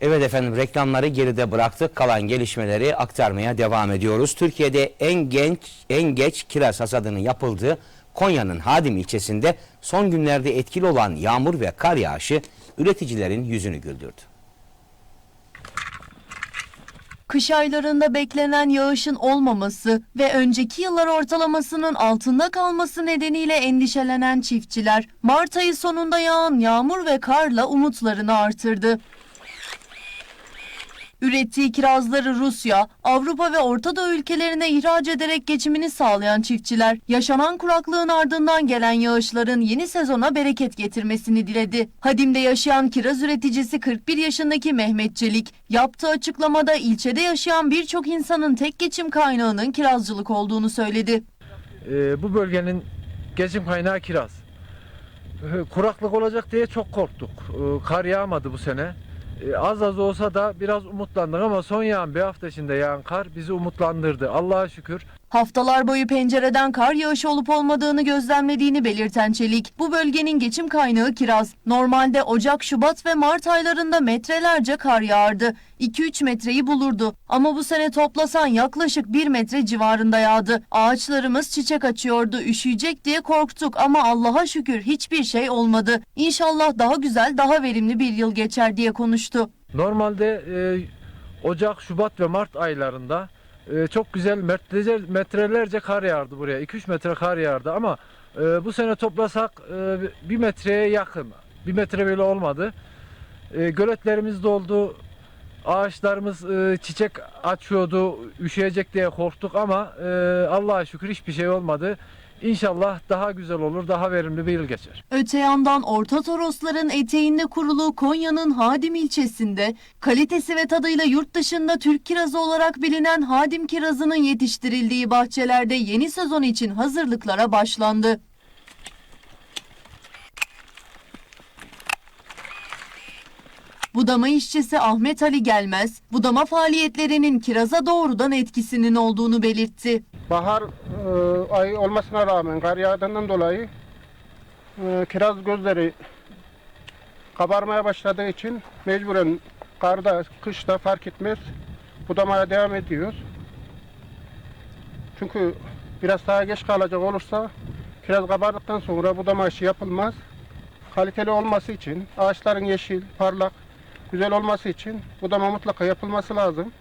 Evet efendim reklamları geride bıraktık. Kalan gelişmeleri aktarmaya devam ediyoruz. Türkiye'de en genç en geç kiraz hasadının yapıldığı Konya'nın Hadim ilçesinde son günlerde etkili olan yağmur ve kar yağışı üreticilerin yüzünü güldürdü. Kış aylarında beklenen yağışın olmaması ve önceki yıllar ortalamasının altında kalması nedeniyle endişelenen çiftçiler Mart ayı sonunda yağan yağmur ve karla umutlarını artırdı. Ürettiği kirazları Rusya, Avrupa ve Orta Doğu ülkelerine ihraç ederek geçimini sağlayan çiftçiler, yaşanan kuraklığın ardından gelen yağışların yeni sezona bereket getirmesini diledi. Hadim'de yaşayan kiraz üreticisi 41 yaşındaki Mehmet Çelik, yaptığı açıklamada ilçede yaşayan birçok insanın tek geçim kaynağının kirazcılık olduğunu söyledi. Ee, bu bölgenin geçim kaynağı kiraz. Ee, Kuraklık olacak diye çok korktuk. Ee, Kar yağmadı bu sene. Ee, Az az olsa da biraz umutlandık ama son yağan bir hafta içinde yağan kar bizi umutlandırdı. Allah'a şükür. Haftalar boyu pencereden kar yağışı olup olmadığını gözlemlediğini belirten Çelik, bu bölgenin geçim kaynağı kiraz. Normalde Ocak, Şubat ve Mart aylarında metrelerce kar yağardı. 2-3 metreyi bulurdu. Ama bu sene toplasan yaklaşık 1 metre civarında yağdı. Ağaçlarımız çiçek açıyordu, üşüyecek diye korktuk ama Allah'a şükür hiçbir şey olmadı. İnşallah daha güzel, daha verimli bir yıl geçer diye konuştu. Normalde e, Ocak, Şubat ve Mart aylarında e, çok güzel metrelerce kar yağardı buraya. 2-3 metre kar yağardı ama e, bu sene toplasak e, bir metreye yakın. Bir metre bile olmadı. E, göletlerimiz doldu. Ağaçlarımız e, çiçek açıyordu. Üşüyecek diye korktuk ama e, Allah'a şükür hiçbir şey olmadı. İnşallah daha güzel olur, daha verimli bir yıl geçer. Öte yandan Orta Torosların eteğinde kurulu Konya'nın Hadim ilçesinde kalitesi ve tadıyla yurt dışında Türk kirazı olarak bilinen Hadim kirazının yetiştirildiği bahçelerde yeni sezon için hazırlıklara başlandı. Budama işçisi Ahmet Ali Gelmez, budama faaliyetlerinin kiraza doğrudan etkisinin olduğunu belirtti. Bahar e, ayı olmasına rağmen kar yağdığından dolayı e, kiraz gözleri kabarmaya başladığı için mecburen karda, kışta fark etmez budamaya devam ediyoruz. Çünkü biraz daha geç kalacak olursa kiraz kabardıktan sonra budama işi yapılmaz. Kaliteli olması için, ağaçların yeşil, parlak, güzel olması için budama mutlaka yapılması lazım.